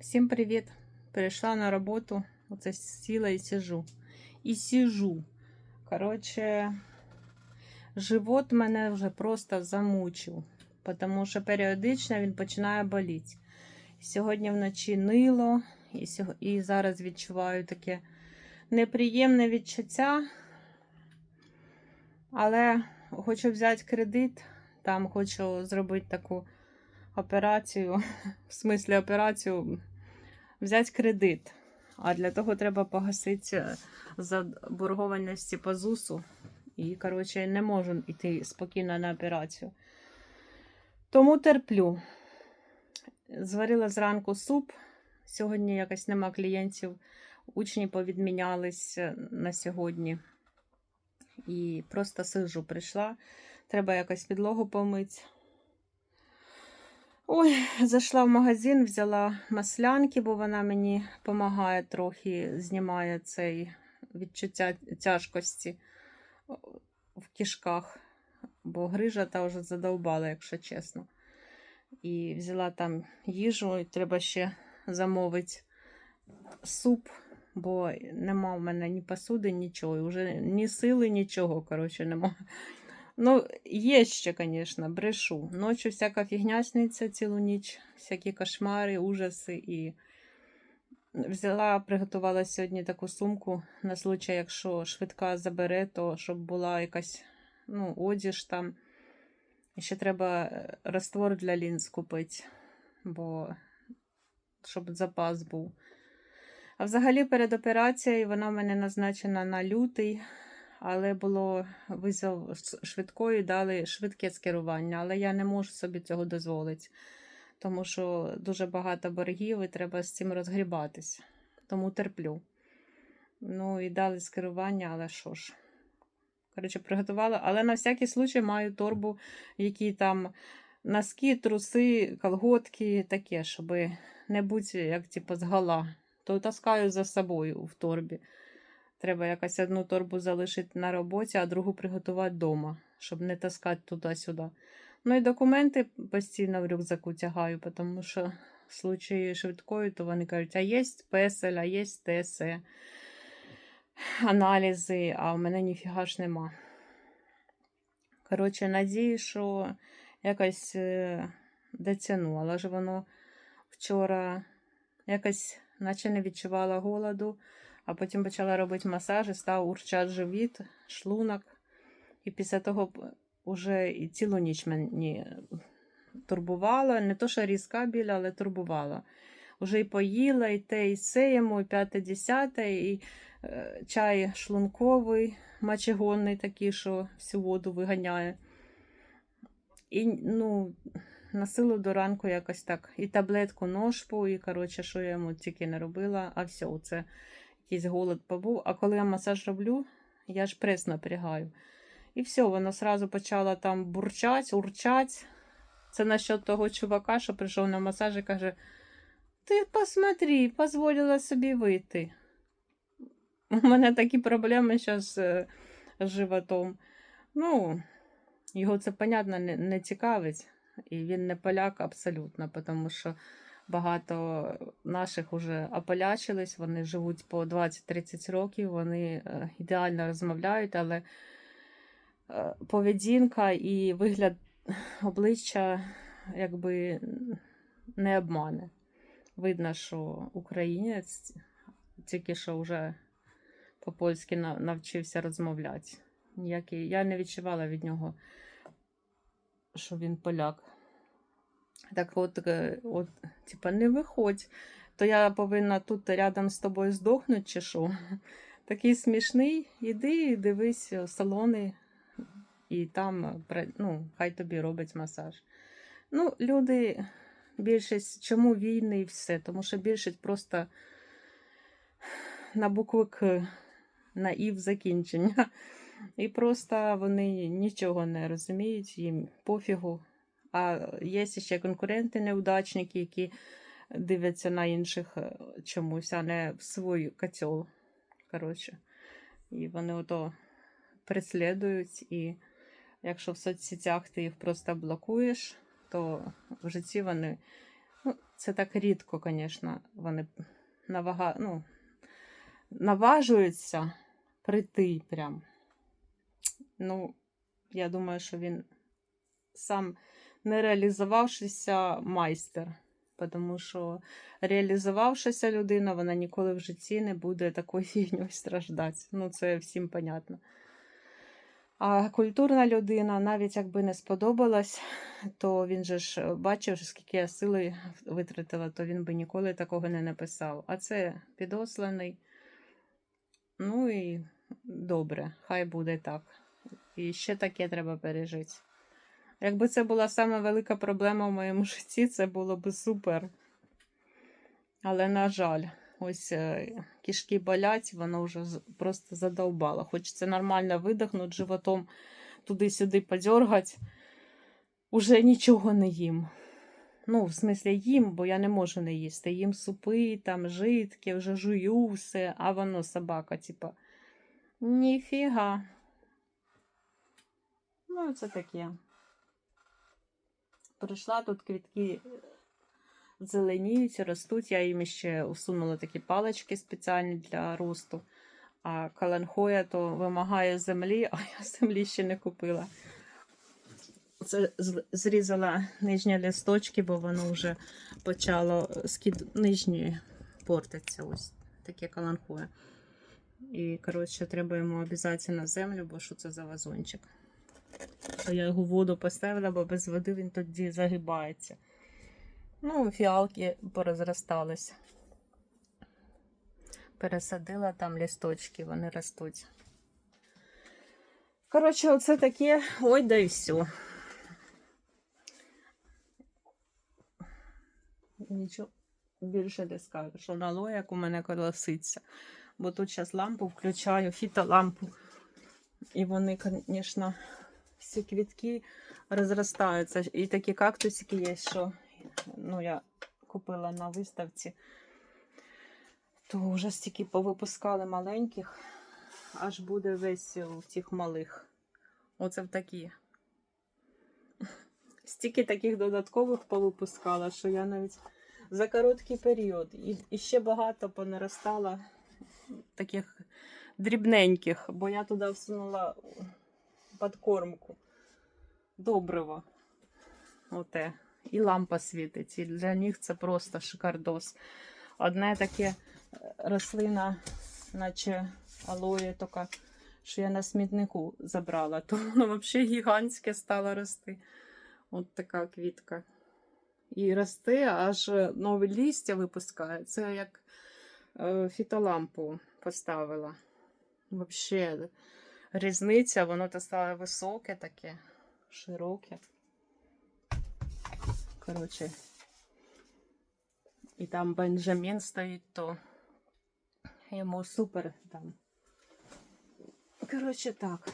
Всім привіт! Перейшла на роботу. Оце сіла і сижу. І сижу. Коротше, живот мене вже просто замучив, тому що періодично він починає боліти. Сьогодні вночі нило, і, сьо- і зараз відчуваю таке неприємне відчуття. Але хочу взяти кредит, там хочу зробити таку операцію, в смислі операцію взяти кредит. А для того треба погасити заборгованості по ЗУСу. І, коротше, не можу йти спокійно на операцію. Тому терплю. Зварила зранку суп. Сьогодні якось нема клієнтів. Учні повідмінялись на сьогодні. І просто сижу, прийшла. Треба якось підлогу помити. Ой, зайшла в магазин, взяла маслянки, бо вона мені допомагає трохи, знімає цей відчуття тяжкості в кишках, бо грижа та вже задовбала, якщо чесно. І взяла там їжу, і треба ще замовити суп, бо нема в мене ні посуди, нічого. І вже ні сили, нічого, коротше, нема. Ну, є ще, звісно, брешу. Ночі всяка фігня сниться цілу ніч, всякі кошмари, ужаси. І взяла, приготувала сьогодні таку сумку на случай, якщо швидка забере, то щоб була якась ну, одіж там. І ще треба е, раствор для лінз купити, бо щоб запас був. А взагалі перед операцією вона в мене назначена на лютий, але було визов швидкої, дали швидке скерування, але я не можу собі цього дозволити, тому що дуже багато боргів і треба з цим розгрібатись. Тому терплю. Ну і дали скерування, але що ж. Коротше, приготувала, але на всякий случай маю торбу, які там носки, труси, колготки, таке, щоб не бути як типу, з гала. То таскаю за собою в торбі. Треба якось одну торбу залишити на роботі, а другу приготувати вдома, щоб не таскати туди-сюди. Ну і документи постійно в рюкзаку тягаю, тому що в случаї швидкої, то вони кажуть, а є песель, а є ТСЕ, аналізи, а в мене ніфіга ж нема. Коротше, надію, що якось е, дотягну, але ж воно вчора якось наче не відчувала голоду, а потім почала робити масаж став урчати живіт, шлунок. І після того вже і цілу ніч мені турбувала. Не то, що різка біля, але турбувала. Уже і поїла, і те, і се йому, і п'яте, десяте, і е, чай шлунковий, мочегонний такий, що всю воду виганяє. І, ну, на силу до ранку якось так. І таблетку ножпу, і, коротше, що я йому тільки не робила, а все, це якийсь голод побув. А коли я масаж роблю, я ж прес напрягаю. І все, воно сразу почало там бурчать, урчать. Це насчет того чувака, що прийшов на масаж і каже: Ти посмотри, дозволила собі вийти. У мене такі проблеми зараз з животом. Ну, його це, понятно, не, не цікавить. І він не поляк абсолютно, тому що багато наших вже ополячились, вони живуть по 20-30 років, вони е, ідеально розмовляють, але е, поведінка і вигляд обличчя якби не обмане. Видно, що українець тільки що вже по-польськи навчився розмовляти. Я не відчувала від нього, що він поляк. Так от, е, от, типа, не виходь, то я повинна тут рядом з тобою здохнути, чи що? Такий смішний, іди, дивись е, салони, і там е, ну, хай тобі робить масаж. Ну, люди, більшість, чому війни і все? Тому що більшість просто на букви К, на І в закінчення. І просто вони нічого не розуміють, їм пофігу. А є ще конкуренти неудачники, які дивляться на інших е, чомусь, а не в свій котел. Коротше. І вони ото преслідують. І якщо в соцсетях ти їх просто блокуєш, то в житті вони. Ну, це так рідко, звісно, вони навага... ну, наважуються прийти прям. Ну, я думаю, що він сам не реалізувавшися майстер. Тому що реалізувавшися людина, вона ніколи в житті не буде такою фігньою страждати. Ну, це всім понятно. А культурна людина, навіть якби не сподобалась, то він же ж бачив, скільки я сили витратила, то він би ніколи такого не написав. А це підосланий. Ну і добре, хай буде так. І ще таке треба пережити. Якби це була сама велика проблема в моєму житті, це було б супер. Але, на жаль, ось е, кишки болять, воно вже просто задовбало. Хочеться нормально видихнути, животом туди-сюди подергати. Уже нічого не їм. Ну, в смислі, їм, бо я не можу не їсти. Їм супи, там, жидкі, вже жую все, а воно собака, типа. Ніфіга. Ну, це таке. Прийшла тут квітки зеленіють, ростуть. Я їм ще усунула такі палички спеціальні для росту. А каланхоя то вимагає землі, а я землі ще не купила. Це зрізала нижні листочки, бо воно вже почало скид... нижні портиться. Ось таке каланхоя. І, коротше, треба йому обов'язково землю, бо що це за вазончик. То я його воду поставила, бо без води він тоді загибається. Ну, фіалки порозростались. Пересадила там лісточки, вони ростуть. Коротше, оце таке. Ой, да і все. Нічого більше не скажу, що нало, як у мене колоситься. Бо тут зараз лампу включаю, фітолампу. І вони, звісно, всі квітки розростаються. І такі кактусики є, що ну, я купила на виставці. То вже стільки повипускали маленьких, аж буде весь у тих малих. Оце в такі. Стільки таких додаткових повипускала, що я навіть за короткий період. І, і ще багато понаростало таких дрібненьких, бо я туди всунула подкормку. Добриво. Оте. І лампа світить. І для них це просто шикардос. Одне таке е, рослина, наче алоє, така, що я на смітнику забрала, то воно взагалі гігантське стало рости. От така квітка. І росте, аж нові листя випускає. Це як е, фітолампу поставила. Взагалі, різниця, воно то стало високе таке, широке. Коротше. І там Бенджамін стоїть, то йому супер там. Коротше, так.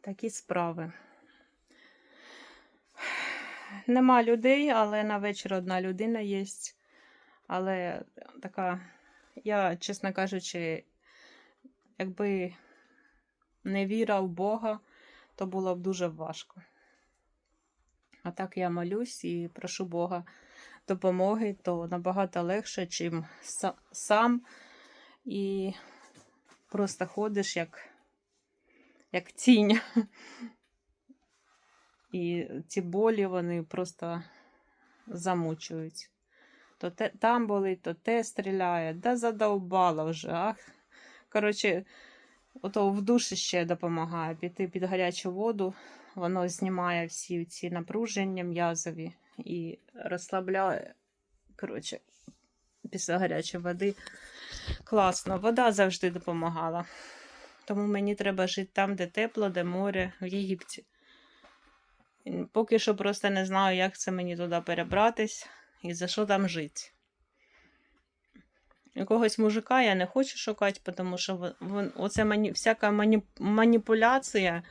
Такі справи. Нема людей, але на вечір одна людина є. Але така, я, чесно кажучи, якби не віра в Бога, то було б дуже важко. А так я молюсь і прошу Бога допомоги, то набагато легше, чим сам. І просто ходиш як, як тінь. І ці болі вони просто замучують. То те, там болить, то те стріляє. Да задовбала вже. Ах. Коротше, ото в душі ще допомагає піти під гарячу воду. Воно знімає всі ці напруження м'язові і розслабляє. Коротше, після гарячої води. Класно. Вода завжди допомагала. Тому мені треба жити там, де тепло, де море, в Єгипті. Поки що просто не знаю, як це мені туди перебратись і за що там жити. Якогось мужика я не хочу шукати, тому що оце мані, всяка мані, маніпуляція,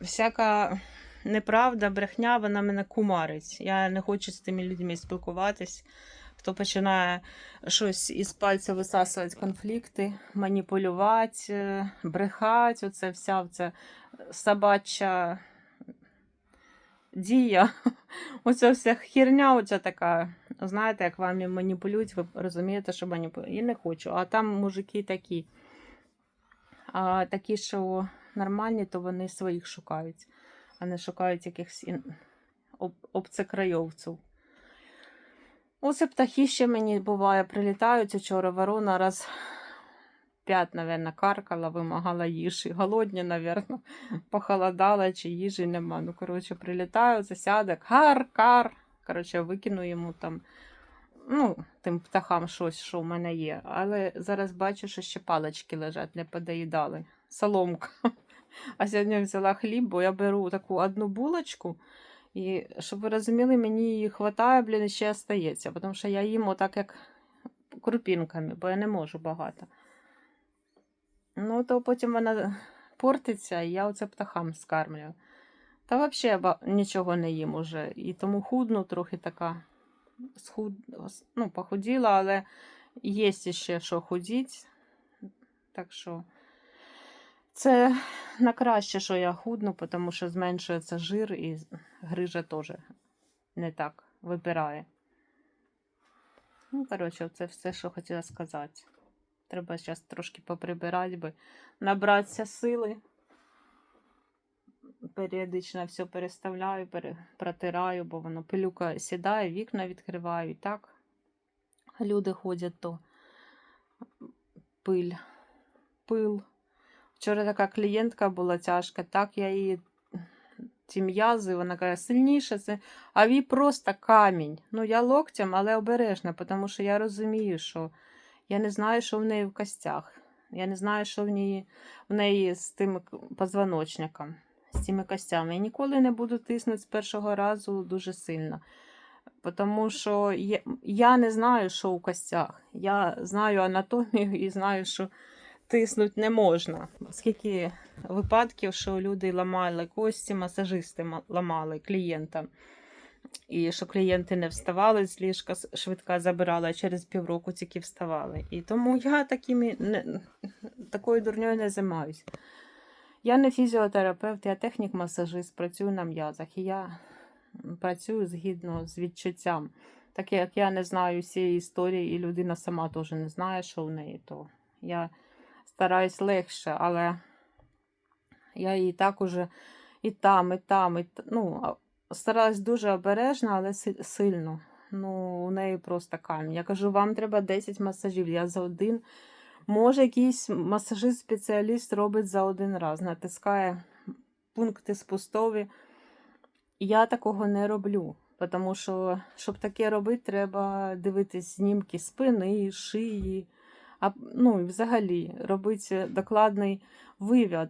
всяка неправда, брехня, вона мене кумарить. Я не хочу з тими людьми спілкуватись. Хто починає щось із пальця висасувати конфлікти, маніпулювати, е, брехати, оце вся ця собача дія. Оця вся херня, оця така. Знаєте, як вами маніпулюють, ви розумієте, що маніпулюють. Я не хочу. А там мужики такі. А такі, що нормальні, то вони своїх шукають, а не шукають якихось ін... об... обцекрайовців. Оце птахи ще мені буває, прилітають. Вчора ворона раз п'ять, мабуть, каркала, вимагала їжі. Голодні, мабуть, похолодала, чи їжі нема. Ну, коротше, прилітаю, засяде, кар, кар. Коротше, викину йому там, ну, тим птахам щось, що в мене є. Але зараз бачу, що ще палички лежать, не подоїдали. Соломка. А сьогодні взяла хліб, бо я беру таку одну булочку. І щоб ви розуміли, мені її хватає, блін, і ще остається, тому що я їм отак як крупінками, бо я не можу багато. Ну, то потім вона портиться, і я оце птахам скармлюю. Та взагалі нічого не їм уже. І тому худну трохи така схуд... ну, похуділа, але є ще що худіть. Так що це на краще, що я худну, тому що зменшується жир і грижа теж не так випирає. Ну, коротше, це все, що хотіла сказати. Треба зараз трошки поприбирати, би набратися сили. Періодично все переставляю, пере... протираю, бо воно пилюка сідає, вікна відкриваю і так. Люди ходять, то пиль, пил. Вчора така клієнтка була тяжка, так я її ті м'язи, вона каже, сильніше це, а вій просто камінь. Ну, я локтем, але обережно, тому що я розумію, що я не знаю, що в неї в костях. Я не знаю, що в неї, в неї з тим позвоночником, з цими костями. Я ніколи не буду тиснути з першого разу дуже сильно. Тому що я, я не знаю, що у костях. Я знаю анатомію і знаю, що тиснути не можна. Скільки випадків, що люди ламали кості, масажисти ламали клієнтам. І що клієнти не вставали з ліжка, швидка забирала, а через півроку тільки вставали. І тому я такими, не, такою дурньою не займаюся. Я не фізіотерапевт, я технік-масажист, працюю на м'язах. І я працюю згідно з відчуттям. Так як я не знаю всієї історії, і людина сама теж не знає, що в неї, то я стараюсь легше, але я і так уже і там, і там, і ну, старалась дуже обережно, але сильно. Ну, у неї просто камінь. Я кажу, вам треба 10 масажів. Я за один. Може, якийсь масажист-спеціаліст робить за один раз, натискає пункти спустові. Я такого не роблю. Тому що, щоб таке робити, треба дивитись знімки спини, шиї, а, ну і взагалі робити докладний вивід,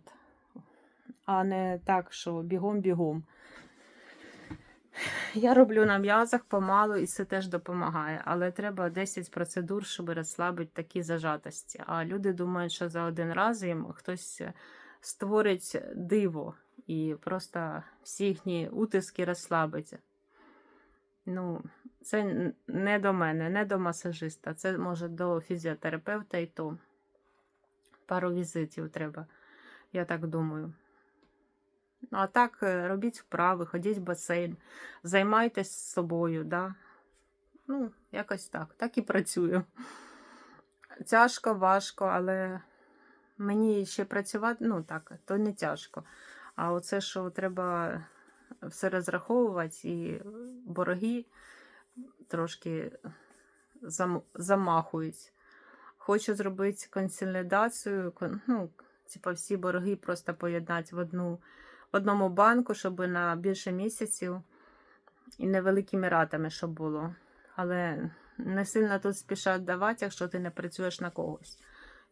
а не так, що бігом-бігом. Я роблю на м'язах помалу, і це теж допомагає. Але треба 10 процедур, щоб розслабити такі зажатості. А люди думають, що за один раз їм хтось створить диво і просто всі їхні утиски розслабиться. Ну, це не до мене, не до масажиста. Це може до фізіотерапевта і то. Пару візитів треба, я так думаю. Ну, а так, е, робіть вправи, ходіть в басейн, займайтесь собою, да? Ну, якось так. Так і працюю. Тяжко, важко, але мені ще працювати, ну так, то не тяжко. А оце, що треба все розраховувати, і борги трошки зам, замахують. Хочу зробити консолідацію, кон- ну, типу всі борги просто поєднати в одну, одному банку, щоб на більше місяців і невеликими ратами, щоб було. Але не сильно тут спішать давати, якщо ти не працюєш на когось.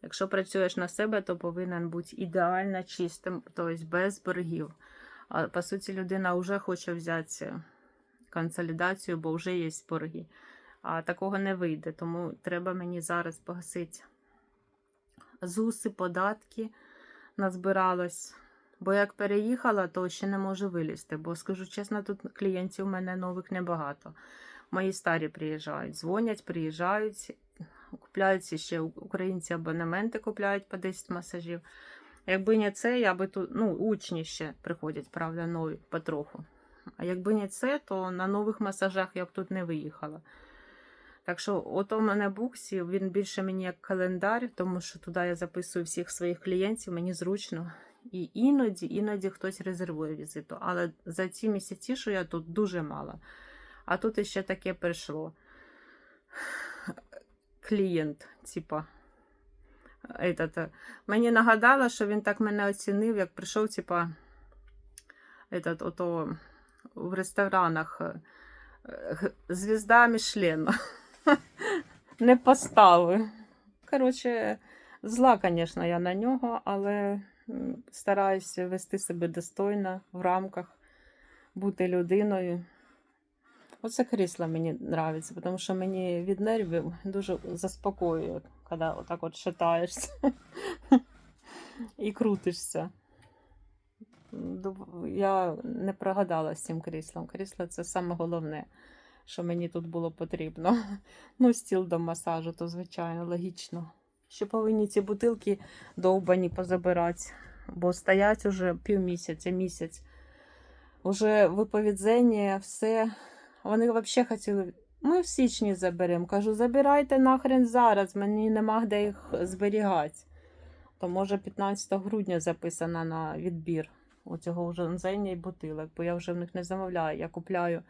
Якщо працюєш на себе, то повинен бути ідеально чистим, тобто без боргів. А по суті, людина вже хоче взяти консолідацію, бо вже є борги. А такого не вийде, тому треба мені зараз погасити ЗУСи, податки назбиралось. Бо як переїхала, то ще не можу вилізти. Бо скажу чесно, тут клієнтів у мене нових небагато. Мої старі приїжджають, дзвонять, приїжджають, купляють ще українці абонементи, купляють по 10 масажів. Якби не це, я би тут, ну, учні ще приходять, правда, нові потроху. А якби не це, то на нових масажах я б тут не виїхала. Так що, от у мене буксі, він більше мені як календар, тому що туди я записую всіх своїх клієнтів, мені зручно. І іноді, іноді хтось резервує візиту. Але за ці місяці, що я тут, дуже мало. А тут іще таке прийшло. Клієнт, типа. Этот, мені нагадало, що він так мене оцінив, як прийшов, типа, этот, ото, в ресторанах е, звізда Мішлена. Не поставив. Коротше, зла, звісно, я на нього, але стараюся вести себе достойно в рамках, бути людиною. Оце крісло мені подобається, тому що мені від нервів дуже заспокоює, коли отак от шатаєшся і крутишся. Я не прогадала з цим кріслом. Крісло це саме головне, що мені тут було потрібно. Ну, стіл до масажу, то звичайно, логічно. Ще повинні ці бутилки довбані позабирати, бо стоять уже півмісяця, місяць. Уже виповідзення, все. Вони взагалі хотіли. Ми в січні заберемо. Кажу, забирайте нахрен зараз, мені нема де їх зберігати. То може 15 грудня записано на відбір у цього вже нзення і бутилок, бо я вже в них не замовляю. Я купляю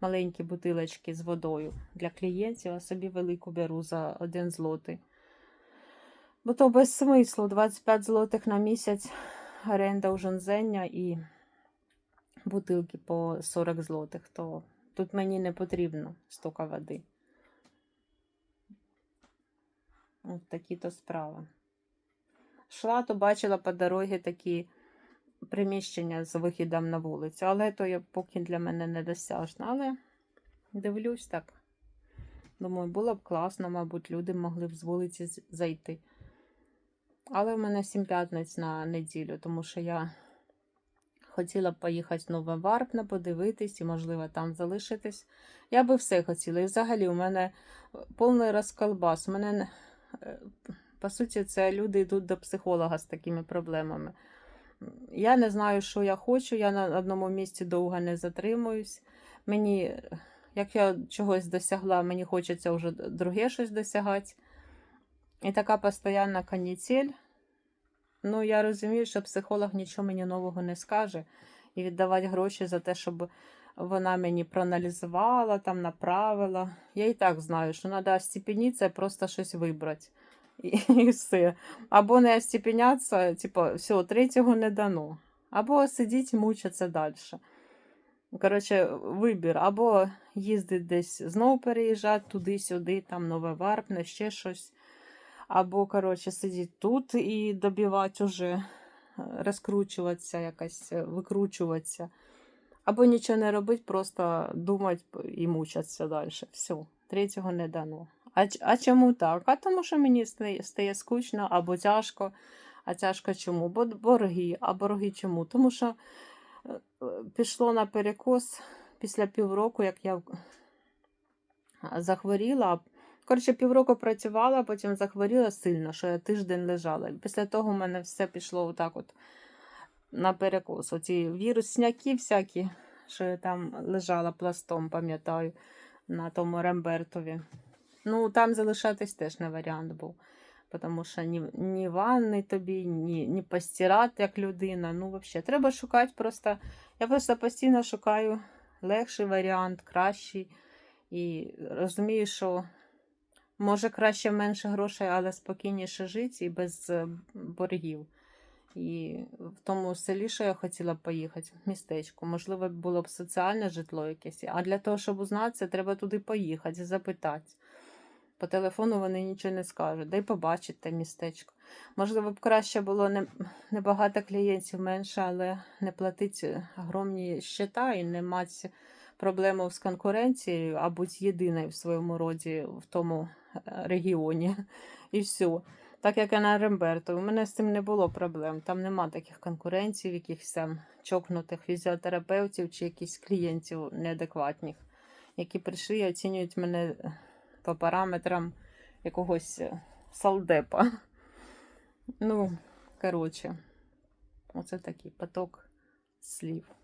маленькі бутилочки з водою для клієнтів, а собі велику беру за один злотий. Бо то без смислу 25 злотих на місяць оренда у жонзення і бутилки по 40 злотих, то тут мені не потрібно стільки води. От такі то справи. Шла, то бачила по дорозі такі приміщення з вихідом на вулицю, але то є поки для мене недосяжно. Але дивлюсь так. Думаю, було б класно, мабуть, люди могли б з вулиці зайти. Але в мене сім п'ятниць на неділю, тому що я хотіла б поїхати в Нове Варпне, подивитись і, можливо, там залишитись. Я би все хотіла. І взагалі у мене е, повний розколбас. У мене, е, по суті, це люди йдуть до психолога з такими проблемами. Я не знаю, що я хочу, я на одному місці довго не затримуюсь. Мені, як я чогось досягла, мені хочеться вже друге щось досягати. І така постійна канітель. Ну, я розумію, що психолог нічого мені нового не скаже. І віддавати гроші за те, щоб вона мені проаналізувала, там направила. Я і так знаю, що треба остепенитися, просто щось вибрати. І, і все. Або не остепенятися, типу, все, третього не дано. Або сидіть і мучитися далі. Коротше, вибір. Або їздить десь знову переїжджати туди-сюди, там нове варпне, ще щось. Або, коротше, сидіти тут і добивати уже, е, розкручуватися, якось е, викручуватися. Або нічого не робити, просто думати і мучатися далі. Все, третього не дано. А, а чому так? А тому, що мені стає, скучно або тяжко. А тяжко чому? Бо борги. А борги чому? Тому що е, пішло на перекос після півроку, як я захворіла. Коротше, півроку працювала, потім захворіла сильно, що я тиждень лежала. Після того в мене все пішло отак от на перекос. Оці вірусняки всякі, що я там лежала пластом, пам'ятаю, на тому Рембертові. Ну, там залишатись теж не варіант був. Тому що ні, ні ванни тобі, ні, ні постирати як людина. Ну, взагалі, треба шукати просто. Я просто постійно шукаю легший варіант, кращий. І розумію, що може краще менше грошей, але спокійніше жити і без е, боргів. І в тому селі, що я хотіла б поїхати, в містечко. Можливо, було б соціальне житло якесь. А для того, щоб узнати це, треба туди поїхати, запитати. По телефону вони нічого не скажуть, дай побачити те містечко. Можливо, б краще було не, не багато клієнтів менше, але не платити огромні щита і не мати проблему з конкуренцією, а бути єдиною в своєму роді в тому регіоні. І все. Так як і на Ремберто, у мене з цим не було проблем. Там нема таких конкуренцій, якихось там чокнутих фізіотерапевтів чи якихось клієнтів неадекватних, які прийшли і оцінюють мене по параметрам якогось е, салдепа. Ну, коротше, оце такий поток слів.